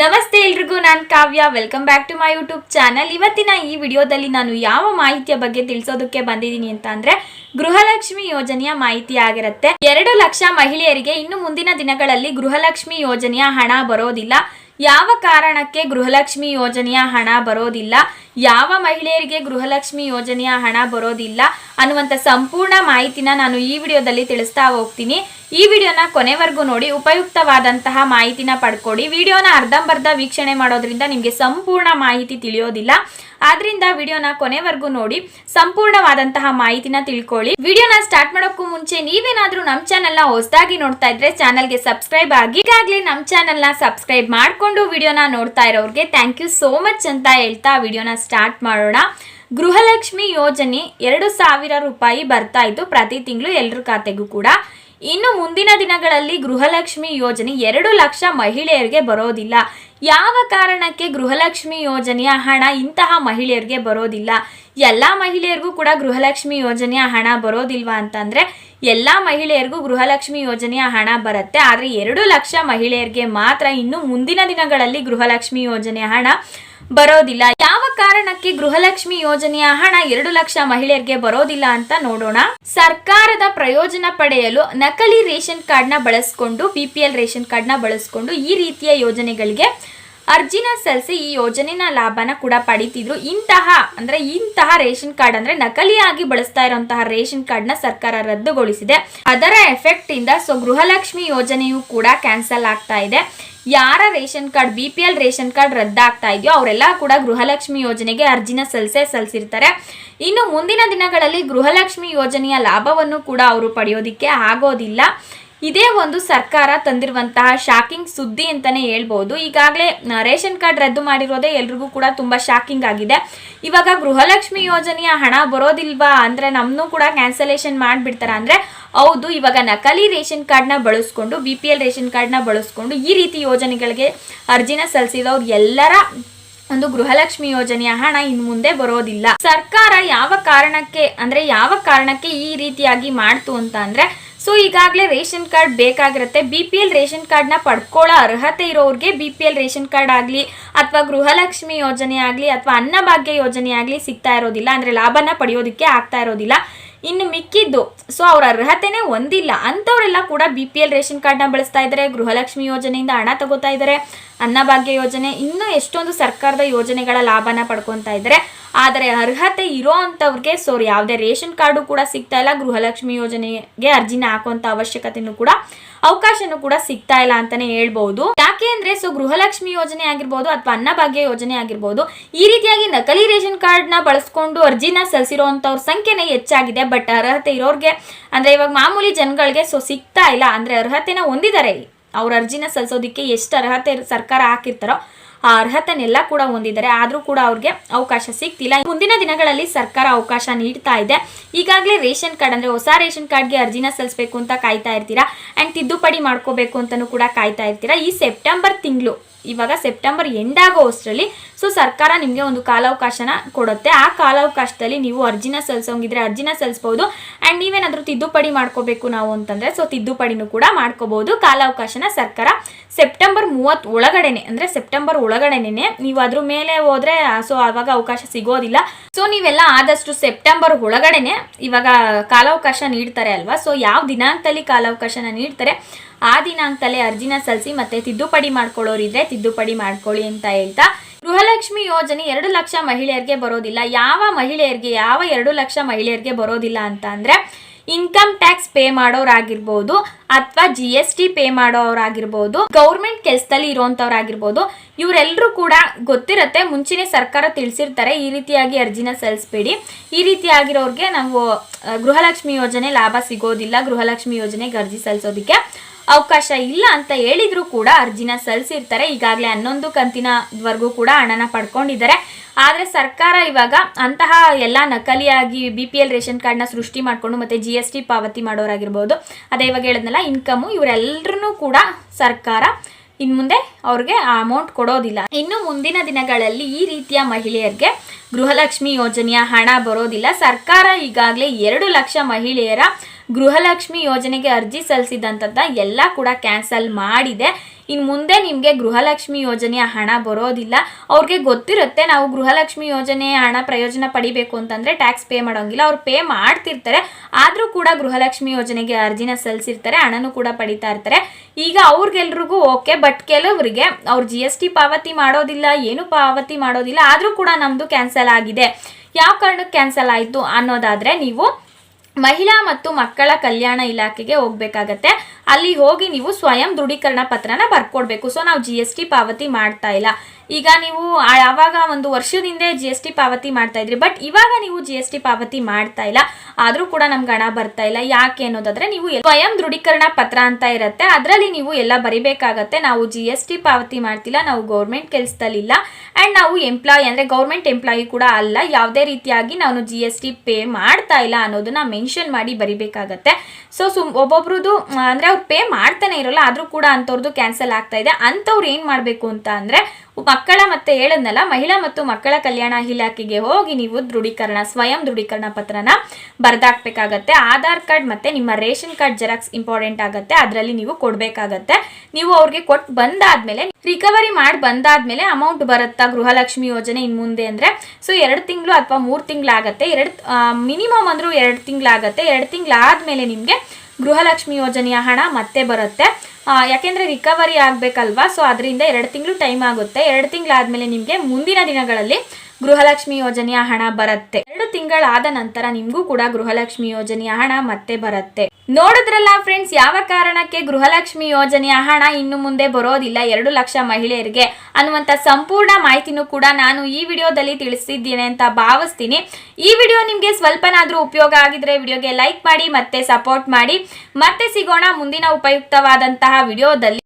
ನಮಸ್ತೆ ಎಲ್ರಿಗೂ, ನಾನು Kavya. Welcome back to my YouTube channel ಇವತ್ತಿನ ಈ ವಿಡಿಯೋದಲ್ಲಿ ನಾನು ಯಾವ ಮಾಹಿತಿಯ ಬಗ್ಗೆ ತಿಳಿಸೋದಕ್ಕೆ ಬಂದಿದ್ದೀನಿ ಅಂತ ಅಂದ್ರೆ, ಗೃಹಲಕ್ಷ್ಮಿ ಯೋಜನೆಯ ಮಾಹಿತಿ ಆಗಿರುತ್ತೆ. ಎರಡು ಲಕ್ಷ ಮಹಿಳೆಯರಿಗೆ ಇನ್ನು ಮುಂದಿನ ದಿನಗಳಲ್ಲಿ ಗೃಹಲಕ್ಷ್ಮಿ ಯೋಜನೆಯ ಹಣ ಬರೋದಿಲ್ಲ. ಯಾವ ಕಾರಣಕ್ಕೆ ಗೃಹಲಕ್ಷ್ಮಿ ಯೋಜನೆಯ ಹಣ ಬರೋದಿಲ್ಲ? ಯಾವ ಮಹಿಳೆಯರಿಗೆ ಗೃಹಲಕ್ಷ್ಮಿ ಯೋಜನೆಯ ಹಣ ಬರೋದಿಲ್ಲ ಅನ್ನುವಂಥ ಸಂಪೂರ್ಣ ಮಾಹಿತಿನ ನಾನು ಈ ವಿಡಿಯೋದಲ್ಲಿ ತಿಳಿಸ್ತಾ ಹೋಗ್ತೀನಿ. ಈ ವಿಡಿಯೋನ ಕೊನೆವರೆಗೂ ನೋಡಿ, ಉಪಯುಕ್ತವಾದಂತಹ ಮಾಹಿತಿನ ಪಡ್ಕೊಡಿ ವಿಡಿಯೋನ ಅರ್ಧಂಬರ್ಧ ವೀಕ್ಷಣೆ ಮಾಡೋದ್ರಿಂದ ನಿಮಗೆ ಸಂಪೂರ್ಣ ಮಾಹಿತಿ ತಿಳಿಯೋದಿಲ್ಲ. ಆದ್ರಿಂದ ವಿಡಿಯೋನ ಕೊನೆವರೆಗೂ ನೋಡಿ, ಸಂಪೂರ್ಣವಾದಂತಹ ಮಾಹಿತಿನ ತಿಳ್ಕೊಳ್ಳಿ. ವಿಡಿಯೋನ ಸ್ಟಾರ್ಟ್ ಮಾಡೋಕ್ಕೂ ಮುಂಚೆ ನೀವೇನಾದ್ರೂ ನಮ್ಮ ಚಾನೆಲ್ನ ಹೊಸದಾಗಿ ನೋಡ್ತಾ ಇದ್ರೆ ಚಾನಲ್ಗೆ ಸಬ್ಸ್ಕ್ರೈಬ್ ಆಗಿ, ಈಗಾಗಲೇ ನಮ್ಮ ಚಾನೆಲ್ನ ಸಬ್ಸ್ಕ್ರೈಬ್ ಮಾಡ್ಕೊಂಡು ವಿಡಿಯೋನ ನೋಡ್ತಾ ಇರೋರಿಗೆ ಥ್ಯಾಂಕ್ ಯು ಸೋ ಮಚ್ ಅಂತ ಹೇಳ್ತಾ ವಿಡಿಯೋನ ಸ್ಟಾರ್ಟ್ ಮಾಡೋಣ. ಗೃಹಲಕ್ಷ್ಮಿ ಯೋಜನೆ ಎರಡು ಸಾವಿರ ರೂಪಾಯಿ ಬರ್ತಾ ಇತ್ತು ಪ್ರತಿ ತಿಂಗಳು ಎಲ್ಲರ ಖಾತೆಗೂ ಕೂಡ. ಇನ್ನು ಮುಂದಿನ ದಿನಗಳಲ್ಲಿ ಗೃಹಲಕ್ಷ್ಮಿ ಯೋಜನೆ ಎರಡು ಲಕ್ಷ ಮಹಿಳೆಯರಿಗೆ ಬರೋದಿಲ್ಲ. ಯಾವ ಕಾರಣಕ್ಕೆ ಗೃಹಲಕ್ಷ್ಮಿ ಯೋಜನೆಯ ಹಣ ಇಂತಹ ಮಹಿಳೆಯರಿಗೆ ಬರೋದಿಲ್ಲ? ಎಲ್ಲ ಮಹಿಳೆಯರಿಗೂ ಕೂಡ ಗೃಹಲಕ್ಷ್ಮಿ ಯೋಜನೆಯ ಹಣ ಬರೋದಿಲ್ವಾ ಅಂತಂದ್ರೆ, ಎಲ್ಲ ಮಹಿಳೆಯರಿಗೂ ಗೃಹಲಕ್ಷ್ಮಿ ಯೋಜನೆಯ ಹಣ ಬರುತ್ತೆ. ಆದರೆ ಎರಡು ಲಕ್ಷ ಮಹಿಳೆಯರಿಗೆ ಮಾತ್ರ ಇನ್ನು ಮುಂದಿನ ದಿನಗಳಲ್ಲಿ ಗೃಹಲಕ್ಷ್ಮಿ ಯೋಜನೆಯ ಹಣ ಬರೋದಿಲ್ಲ. ಯಾವ ಕಾರಣಕ್ಕೆ ಗೃಹಲಕ್ಷ್ಮಿ ಯೋಜನೆಯ ಹಣ ಎರಡು ಲಕ್ಷ ಮಹಿಳೆಯರಿಗೆ ಬರೋದಿಲ್ಲ ಅಂತ ನೋಡೋಣ. ಸರ್ಕಾರದ ಪ್ರಯೋಜನ ಪಡೆಯಲು ನಕಲಿ ರೇಷನ್ ಕಾರ್ಡ್ನ ಬಳಸ್ಕೊಂಡು ಬಿಪಿಎಲ್ ರೇಷನ್ ಕಾರ್ಡ್ನ ಬಳಸ್ಕೊಂಡು ಈ ರೀತಿಯ ಯೋಜನೆಗಳಿಗೆ ಅರ್ಜಿನ ಸಲ್ಲಿಸಿ ಈ ಯೋಜನೆನ ಲಾಭನ ಕೂಡ ಪಡಿತಿದ್ರು. ಇಂತಹ, ಅಂದ್ರೆ ಇಂತಹ ರೇಷನ್ ಕಾರ್ಡ್ ಅಂದ್ರೆ ನಕಲಿಯಾಗಿ ಬಳಸ್ತಾ ಇರುವಂತಹ ರೇಷನ್ ಕಾರ್ಡ್ನ ಸರ್ಕಾರ ರದ್ದುಗೊಳಿಸಿದೆ. ಅದರ ಎಫೆಕ್ಟ್ ಇಂದ ಸೊ ಗೃಹಲಕ್ಷ್ಮಿ ಯೋಜನೆಯು ಕೂಡ ಕ್ಯಾನ್ಸಲ್ ಆಗ್ತಾ ಇದೆ. ಯಾರ ration card, B P L ration card ರದ್ದಾಗ್ತಾ ಇದೆಯೋ ಅವರೆಲ್ಲ ಕೂಡ ಗೃಹಲಕ್ಷ್ಮಿ ಯೋಜನೆಗೆ ಅರ್ಜಿನ ಸಲ್ಲಿಸೇ ಸಲ್ಲಿಸಿರ್ತಾರೆ ಇನ್ನು ಮುಂದಿನ ದಿನಗಳಲ್ಲಿ ಗೃಹಲಕ್ಷ್ಮಿ ಯೋಜನೆಯ ಲಾಭವನ್ನು ಕೂಡ ಅವರು ಪಡೆಯೋದಿಕ್ಕೆ ಆಗೋದಿಲ್ಲ. ಇದೇ ಒಂದು ಸರ್ಕಾರ ತಂದಿರುವಂತಹ ಶಾಕಿಂಗ್ ಸುದ್ದಿ ಅಂತಾನೆ ಹೇಳ್ಬೋದು. ಈಗಾಗಲೇ ರೇಷನ್ ಕಾರ್ಡ್ ರದ್ದು ಮಾಡಿರೋದೇ ಎಲ್ರಿಗೂ ಕೂಡ ತುಂಬಾ ಶಾಕಿಂಗ್ ಆಗಿದೆ. ಇವಾಗ ಗೃಹಲಕ್ಷ್ಮಿ ಯೋಜನೆಯ ಹಣ ಬರೋದಿಲ್ವಾ ಅಂದ್ರೆ ನಮ್ಮನ್ನು ಕೂಡ ಕ್ಯಾನ್ಸಲೇಷನ್ ಮಾಡಿಬಿಡ್ತಾರ ಅಂದ್ರೆ, ಹೌದು, ಇವಾಗ ನಕಲಿ ರೇಷನ್ ಕಾರ್ಡ್ನ ಬಳಸ್ಕೊಂಡು ಬಿ ಪಿ ಎಲ್ ರೇಷನ್ ಕಾರ್ಡ್ನ ಬಳಸ್ಕೊಂಡು ಈ ರೀತಿ ಯೋಜನೆಗಳಿಗೆ ಅರ್ಜಿನ ಸಲ್ಲಿಸಿದವ್ರು ಎಲ್ಲರ ಒಂದು ಗೃಹಲಕ್ಷ್ಮಿ ಯೋಜನೆಯ ಹಣ ಇನ್ನು ಮುಂದೆ ಬರೋದಿಲ್ಲ. ಸರ್ಕಾರ ಯಾವ ಕಾರಣಕ್ಕೆ, ಅಂದ್ರೆ ಯಾವ ಕಾರಣಕ್ಕೆ ಈ ರೀತಿಯಾಗಿ ಮಾಡ್ತು ಅಂತ ಅಂದ್ರೆ ಸೊ ಈಗಾಗಲೇ ರೇಷನ್ ಕಾರ್ಡ್ ಬೇಕಾಗಿರುತ್ತೆ. ಬಿ ಪಿ ಎಲ್ ರೇಷನ್ ಕಾರ್ಡ್ನ ಪಡ್ಕೊಳ್ಳೋ ಅರ್ಹತೆ ಇರೋರಿಗೆ B P L ration card ಆಗಲಿ, ಅಥವಾ ಗೃಹಲಕ್ಷ್ಮಿ ಯೋಜನೆ ಆಗಲಿ, ಅಥವಾ ಅನ್ನಭಾಗ್ಯ ಯೋಜನೆ ಆಗಲಿ ಸಿಗ್ತಾ ಇರೋದಿಲ್ಲ. ಅಂದರೆ ಲಾಭನ ಪಡೆಯೋದಕ್ಕೆ ಆಗ್ತಾ ಇರೋದಿಲ್ಲ. ಇನ್ನು ಮಿಕ್ಕಿದ್ದು, ಸೊ ಅವ್ರ ಅರ್ಹತೆನೇ ಒಂದಿಲ್ಲ. ಅಂಥವರೆಲ್ಲ ಕೂಡ ಬಿ ಪಿ ಎಲ್ ರೇಷನ್ ಕಾರ್ಡ್ನ ಬಳಸ್ತಾ ಇದ್ದಾರೆ. ಗೃಹಲಕ್ಷ್ಮಿ ಯೋಜನೆಯಿಂದ ಹಣ ತಗೋತಾ ಇದ್ದಾರೆ. ಅನ್ನಭಾಗ್ಯ ಯೋಜನೆ, ಇನ್ನೂ ಎಷ್ಟೊಂದು ಸರ್ಕಾರದ ಯೋಜನೆಗಳ ಲಾಭನ ಪಡ್ಕೊತಾ ಇದ್ದಾರೆ. ಆದರೆ ಅರ್ಹತೆ ಇರೋ ಅಂಥವ್ರಿಗೆ ಸೊ ಯಾವುದೇ ರೇಷನ್ ಕಾರ್ಡು ಕೂಡ ಸಿಗ್ತಾ ಇಲ್ಲ, ಗೃಹಲಕ್ಷ್ಮಿ ಯೋಜನೆಗೆ ಅರ್ಜಿನ ಹಾಕುವಂಥ ಅವಶ್ಯಕತೆನೂ ಕೂಡ, ಅವಕಾಶನೂ ಕೂಡ ಸಿಗ್ತಾ ಇಲ್ಲ ಅಂತಾನೆ ಹೇಳ್ಬಹುದು ಯಾಕೆ ಅಂದ್ರೆ ಸೊ ಗೃಹಲಕ್ಷ್ಮಿ ಯೋಜನೆ ಆಗಿರ್ಬೋದು ಅಥವಾ ಅನ್ನಭಾಗ್ಯ ಯೋಜನೆ ಆಗಿರ್ಬೋದು, ಈ ರೀತಿಯಾಗಿ ನಕಲಿ ರೇಷನ್ ಕಾರ್ಡ್ನ ಬಳಸ್ಕೊಂಡು ಅರ್ಜಿನ ಸಲ್ಲಿಸಿರುವಂತವ್ರ ಸಂಖ್ಯೆನೇ ಹೆಚ್ಚಾಗಿದೆ. ಬಟ್ ಅರ್ಹತೆ ಇರೋರ್ಗೆ, ಅಂದ್ರೆ ಇವಾಗ ಮಾಮೂಲಿ ಜನಗಳಿಗೆ ಸೊ ಸಿಗ್ತಾ ಇಲ್ಲ. ಅಂದ್ರೆ ಅರ್ಹತೆನ ಹೊಂದಿದ್ದಾರೆ ಅವ್ರ ಅರ್ಜಿನ ಸಲ್ಲಿಸೋದಕ್ಕೆ ಎಷ್ಟು ಅರ್ಹತೆ ಸರ್ಕಾರ ಹಾಕಿರ್ತಾರೋ ಆ ಅರ್ಹತೆನೆಲ್ಲ ಕೂಡ ಹೊಂದಿದ್ದಾರೆ. ಆದರೂ ಕೂಡ ಅವ್ರಿಗೆ ಅವಕಾಶ ಸಿಗ್ತಿಲ್ಲ. ಮುಂದಿನ ದಿನಗಳಲ್ಲಿ ಸರ್ಕಾರ ಅವಕಾಶ ನೀಡ್ತಾ ಇದೆ. ಈಗಾಗಲೇ ರೇಷನ್ ಕಾರ್ಡ್ ಅಂದ್ರೆ ಹೊಸ ರೇಷನ್ ಕಾರ್ಡ್ಗೆ ಅರ್ಜಿನ ಸಲ್ಲಿಸಬೇಕು ಅಂತ ಕಾಯ್ತಾ ಇರ್ತೀರಾ? ಆ್ಯಂಡ್ ತಿದ್ದುಪಡಿ ಮಾಡ್ಕೋಬೇಕು ಅಂತಲೂ ಕೂಡ ಕಾಯ್ತಾ ಇರ್ತೀರಾ? ಈ ಸೆಪ್ಟೆಂಬರ್ ತಿಂಗಳು, ಇವಾಗ ಸೆಪ್ಟೆಂಬರ್ ಎಂಡ್ ಆಗೋ ಅಷ್ಟರಲ್ಲಿ, ಸೊ ಸರ್ಕಾರ ನಿಮಗೆ ಒಂದು ಕಾಲಾವಕಾಶನ ಕೊಡುತ್ತೆ. ಆ ಕಾಲಾವಕಾಶದಲ್ಲಿ ನೀವು ಅರ್ಜಿನ ಸಲ್ಲಿಸೋಂಗಿದ್ರೆ ಅರ್ಜಿನ ಸಲ್ಲಿಸ್ಬೋದು. ಆ್ಯಂಡ್ ನೀವೇನಾದರೂ ತಿದ್ದುಪಡಿ ಮಾಡ್ಕೋಬೇಕು ನಾವು ಅಂತಂದರೆ, ಸೊ ತಿದ್ದುಪಡಿನೂ ಕೂಡ ಮಾಡ್ಕೋಬಹುದು ಕಾಲಾವಕಾಶನ ಸರ್ಕಾರ ಸೆಪ್ಟೆಂಬರ್ ಮೂವತ್ತು ಒಳಗಡೆನೆ, ಅಂದರೆ ಸೆಪ್ಟೆಂಬರ್ ಒಳಗಡೆನೆ ನೀವು ಅದ್ರ ಮೇಲೆ ಹೋದ್ರೆ ಸೊ ಅವಾಗ ಅವಕಾಶ ಸಿಗೋದಿಲ್ಲ. ಸೊ ನೀವೆಲ್ಲ ಆದಷ್ಟು ಸೆಪ್ಟೆಂಬರ್ ಒಳಗಡೆನೆ ಇವಾಗ ಕಾಲಾವಕಾಶ ನೀಡ್ತಾರೆ ಅಲ್ವಾ? ಸೊ ಯಾವ ದಿನಾಂಕದಲ್ಲಿ ಕಾಲಾವಕಾಶನ ನೀಡ್ತಾರೆ? ಆ ದಿನಾಂಕದಲ್ಲಿ ಅರ್ಜಿನ ಸಲ್ಲಿಸಿ ಮತ್ತೆ ತಿದ್ದುಪಡಿ ಮಾಡ್ಕೊಳ್ಳೋರಿದ್ರೆ ತಿದ್ದುಪಡಿ ಮಾಡ್ಕೊಳ್ಳಿ ಅಂತ ಹೇಳ್ತಾ, ಗೃಹಲಕ್ಷ್ಮಿ ಯೋಜನೆ ಎರಡು ಲಕ್ಷ ಮಹಿಳೆಯರಿಗೆ ಬರೋದಿಲ್ಲ. ಯಾವ ಮಹಿಳೆಯರಿಗೆ, ಯಾವ ಎರಡು ಲಕ್ಷ ಮಹಿಳೆಯರಿಗೆ ಬರೋದಿಲ್ಲ ಅಂತ ಇನ್ಕಮ್ ಟ್ಯಾಕ್ಸ್ ಪೇ ಮಾಡೋರಾಗಿರ್ಬೋದು ಅಥವಾ ಜಿ ಎಸ್ ಟಿ ಪೇ ಮಾಡೋರಾಗಿರ್ಬೋದು, ಗೌರ್ಮೆಂಟ್ ಕೆಲಸದಲ್ಲಿ ಇರೋಂಥವ್ರಾಗಿರ್ಬೋದು ಇವರೆಲ್ಲರೂ ಕೂಡ ಗೊತ್ತಿರತ್ತೆ. ಮುಂಚೆನೆ ಸರ್ಕಾರ ತಿಳಿಸಿರ್ತಾರೆ, ಈ ರೀತಿಯಾಗಿ ಅರ್ಜಿನ ಸಲ್ಲಿಸ್ಬೇಡಿ. ಈ ರೀತಿಯಾಗಿರೋರಿಗೆ ನಾವು ಗೃಹಲಕ್ಷ್ಮಿ ಯೋಜನೆ ಲಾಭ ಸಿಗೋದಿಲ್ಲ. ಗೃಹಲಕ್ಷ್ಮಿ ಯೋಜನೆಗೆ ಅರ್ಜಿ ಸಲ್ಲಿಸೋದಕ್ಕೆ. ಅವಕಾಶ ಇಲ್ಲ ಅಂತ ಹೇಳಿದ್ರು ಕೂಡ ಅರ್ಜಿನ ಸಲ್ಲಿಸಿರ್ತಾರೆ. ಈಗಾಗಲೇ ಹನ್ನೊಂದು ಕಂತಿನವರೆಗೂ ಕೂಡ ಹಣನ ಪಡ್ಕೊಂಡಿದ್ದಾರೆ. ಆದರೆ ಸರ್ಕಾರ ಇವಾಗ ಅಂತಹ ಎಲ್ಲ ನಕಲಿಯಾಗಿ ಬಿ ಪಿ ಎಲ್ ರೇಷನ್ ಕಾರ್ಡ್ನ ಸೃಷ್ಟಿ ಮಾಡಿಕೊಂಡು ಮತ್ತೆ ಜಿ ಎಸ್ ಟಿ ಪಾವತಿ ಮಾಡೋರಾಗಿರ್ಬೋದು. ಅದೇ ಇವಾಗ ಹೇಳಿದ್ನಲ್ಲ ಇನ್ಕಮು ಇವರೆಲ್ಲರೂ ಕೂಡ ಸರ್ಕಾರ ಇನ್ನು ಮುಂದೆ ಅವ್ರಿಗೆ ಆ ಅಮೌಂಟ್ ಕೊಡೋದಿಲ್ಲ. ಇನ್ನು ಮುಂದಿನ ದಿನಗಳಲ್ಲಿ ಈ ರೀತಿಯ ಮಹಿಳೆಯರಿಗೆ ಗೃಹಲಕ್ಷ್ಮಿ ಯೋಜನೆಯ ಹಣ ಬರೋದಿಲ್ಲ. ಸರ್ಕಾರ ಈಗಾಗಲೇ ಎರಡು ಲಕ್ಷ ಮಹಿಳೆಯರ ಗೃಹಲಕ್ಷ್ಮಿ ಯೋಜನೆಗೆ ಅರ್ಜಿ ಸಲ್ಲಿಸಿದಂಥದ್ದ ಎಲ್ಲ ಕೂಡ ಕ್ಯಾನ್ಸಲ್ ಮಾಡಿದೆ. ಇನ್ನು ಮುಂದೆ ನಿಮಗೆ ಗೃಹಲಕ್ಷ್ಮಿ ಯೋಜನೆಯ ಹಣ ಬರೋದಿಲ್ಲ. ಅವ್ರಿಗೆ ಗೊತ್ತಿರುತ್ತೆ ನಾವು ಗೃಹಲಕ್ಷ್ಮಿ ಯೋಜನೆಯ ಹಣ ಪ್ರಯೋಜನ ಪಡಿಬೇಕು ಅಂತಂದರೆ ಟ್ಯಾಕ್ಸ್ ಪೇ ಮಾಡೋಂಗಿಲ್ಲ. ಅವ್ರು ಪೇ ಮಾಡ್ತಿರ್ತಾರೆ. ಆದರೂ ಕೂಡ ಗೃಹಲಕ್ಷ್ಮಿ ಯೋಜನೆಗೆ ಅರ್ಜಿನ ಸಲ್ಲಿಸಿರ್ತಾರೆ. ಹಣನೂ ಕೂಡ ಪಡಿತಾ ಇರ್ತಾರೆ. ಈಗ ಅವ್ರಿಗೆಲ್ರಿಗೂ ಓಕೆ. ಬಟ್ ಕೆಲವರಿಗೆ ಅವ್ರು ಜಿ ಎಸ್ ಟಿ ಪಾವತಿ ಮಾಡೋದಿಲ್ಲ, ಏನು ಪಾವತಿ ಮಾಡೋದಿಲ್ಲ. ಆದರೂ ಕೂಡ ನಮ್ಮದು ಕ್ಯಾನ್ಸಲ್ ಆಗಿದೆ. ಯಾವ ಕಾರಣಕ್ಕೆ ಕ್ಯಾನ್ಸಲ್ ಆಯಿತು ಅನ್ನೋದಾದರೆ ನೀವು ಮಹಿಳಾ ಮತ್ತು ಮಕ್ಕಳ ಕಲ್ಯಾಣ ಇಲಾಖೆಗೆ ಹೋಗ್ಬೇಕಾಗತ್ತೆ. ಅಲ್ಲಿ ಹೋಗಿ ನೀವು ಸ್ವಯಂ ದೃಢೀಕರಣ ಪತ್ರನ ಬರ್ಕೊಡ್ಬೇಕು. ಸೊ ನಾವು ಜಿ ಪಾವತಿ ಮಾಡ್ತಾ ಇಲ್ಲ. ಈಗ ನೀವು ಆವಾಗ ಒಂದು ವರ್ಷದಿಂದ ಜಿ ಎಸ್ ಟಿ ಪಾವತಿ ಮಾಡ್ತಾ ಇದ್ರಿ ಬಟ್ ಇವಾಗ ನೀವು ಜಿ ಎಸ್ ಟಿ ಪಾವತಿ ಮಾಡ್ತಾ ಇಲ್ಲ, ಆದರೂ ಕೂಡ ನಮ್ಗೆ ಹಣ ಬರ್ತಾ ಇಲ್ಲ, ಯಾಕೆ ಅನ್ನೋದಾದ್ರೆ ನೀವು ಸ್ವಯಂ ದೃಢೀಕರಣ ಪತ್ರ ಅಂತ ಇರುತ್ತೆ, ಅದರಲ್ಲಿ ನೀವು ಎಲ್ಲ ಬರಿಬೇಕಾಗತ್ತೆ, ನಾವು ಜಿ ಎಸ್ ಟಿ ಪಾವತಿ ಮಾಡ್ತಿಲ್ಲ, ನಾವು ಗೌರ್ಮೆಂಟ್ ಕೆಲಸದಲ್ಲಿಲ್ಲ ಆ್ಯಂಡ್ ನಾವು ಎಂಪ್ಲಾಯಿ ಅಂದರೆ ಗೌರ್ಮೆಂಟ್ ಎಂಪ್ಲಾಯಿ ಕೂಡ ಅಲ್ಲ, ಯಾವುದೇ ರೀತಿಯಾಗಿ ನಾನು ಜಿ ಎಸ್ ಟಿ ಪೇ ಮಾಡ್ತಾ ಇಲ್ಲ ಅನ್ನೋದನ್ನ ಮೆನ್ಷನ್ ಮಾಡಿ ಬರಿಬೇಕಾಗತ್ತೆ. ಸೊ ಸುಮ್ ಒಬ್ಬೊಬ್ರದ್ದು ಅಂದರೆ ಅವ್ರು ಪೇ ಮಾಡ್ತಾನೆ ಇರೋಲ್ಲ, ಆದರೂ ಕೂಡ ಅಂಥವ್ರದ್ದು ಕ್ಯಾನ್ಸಲ್ ಆಗ್ತಾ ಇದೆ, ಅಂಥವ್ರು ಏನು ಮಾಡಬೇಕು ಅಂತ ಅಂದರೆ ಮಕ್ಕಳ ಮತ್ತೆ ಹೇಳದ್ನಲ್ಲ, ಮಹಿಳಾ ಮತ್ತು ಮಕ್ಕಳ ಕಲ್ಯಾಣ ಇಲಾಖೆಗೆ ಹೋಗಿ ನೀವು ದೃಢೀಕರಣ, ಸ್ವಯಂ ದೃಢೀಕರಣ ಪತ್ರನ ಬರ್ದಾಕ್ಬೇಕಾಗತ್ತೆ. ಆಧಾರ್ ಕಾರ್ಡ್ ಮತ್ತೆ ನಿಮ್ಮ ರೇಷನ್ ಕಾರ್ಡ್ ಜೆರಾಕ್ಸ್ ಇಂಪಾರ್ಟೆಂಟ್ ಆಗುತ್ತೆ. ಅದರಲ್ಲಿ ನೀವು ಕೊಡಬೇಕಾಗತ್ತೆ. ನೀವು ಅವ್ರಿಗೆ ಕೊಟ್ಟು ಬಂದಾದ್ಮೇಲೆ, ರಿಕವರಿ ಮಾಡಿ ಬಂದಾದ್ಮೇಲೆ ಅಮೌಂಟ್ ಬರುತ್ತಾ ಗೃಹಲಕ್ಷ್ಮಿ ಯೋಜನೆ ಇನ್ನು ಮುಂದೆ ಅಂದರೆ? ಸೊ, ಎರಡು ತಿಂಗಳು ಅಥವಾ ಮೂರು ತಿಂಗಳಾಗತ್ತೆ. ಎರಡು ಮಿನಿಮಮ್ ಅಂದರೂ ಎರಡು ತಿಂಗಳಾಗತ್ತೆ. ಎರಡು ತಿಂಗಳಾದ್ಮೇಲೆ ನಿಮಗೆ ಗೃಹಲಕ್ಷ್ಮಿ ಯೋಜನೆಯ ಹಣ ಮತ್ತೆ ಬರುತ್ತೆ. ಯಾಕೆಂದ್ರೆ ರಿಕವರಿ ಆಗಬೇಕಲ್ವಾ? ಸೊ ಅದರಿಂದ ಎರಡು ತಿಂಗಳು ಟೈಮ್ ಆಗುತ್ತೆ. ಎರಡು ತಿಂಗಳಾದ್ಮೇಲೆ ನಿಮಗೆ ಮುಂದಿನ ದಿನಗಳಲ್ಲಿ ಗೃಹಲಕ್ಷ್ಮಿ ಯೋಜನೆಯ ಹಣ ಬರುತ್ತೆ. ಎರಡು ತಿಂಗಳಾದ ನಂತರ ನಿಮಗೂ ಕೂಡ ಗೃಹಲಕ್ಷ್ಮಿ ಯೋಜನೆಯ ಹಣ ಮತ್ತೆ ಬರುತ್ತೆ. ನೋಡಿದ್ರಲ್ಲ ಫ್ರೆಂಡ್ಸ್ ಯಾವ ಕಾರಣಕ್ಕೆ ಗೃಹಲಕ್ಷ್ಮಿ ಯೋಜನೆಯ ಹಣ ಇನ್ನು ಮುಂದೆ ಬರೋದಿಲ್ಲ? ಎರಡು ಲಕ್ಷ ಮಹಿಳೆಯರಿಗೆ ಅನ್ನುವಂತ ಸಂಪೂರ್ಣ ಮಾಹಿತಿನೂ ಕೂಡ ನಾನು ಈ ವಿಡಿಯೋದಲ್ಲಿ ತಿಳಿಸಿದ್ದೇನೆ ಅಂತ ಭಾವಿಸ್ತೀನಿ. ಈ ವಿಡಿಯೋ ನಿಮಗೆ ಸ್ವಲ್ಪನಾದರೂ ಉಪಯೋಗ ಆಗಿದ್ರೆ ವಿಡಿಯೋಗೆ ಲೈಕ್ ಮಾಡಿ, ಮತ್ತೆ ಸಪೋರ್ಟ್ ಮಾಡಿ. ಮತ್ತೆ ಸಿಗೋಣ ಮುಂದಿನ ಉಪಯುಕ್ತವಾದಂತಹ ವಿಡಿಯೋದಲ್ಲಿ.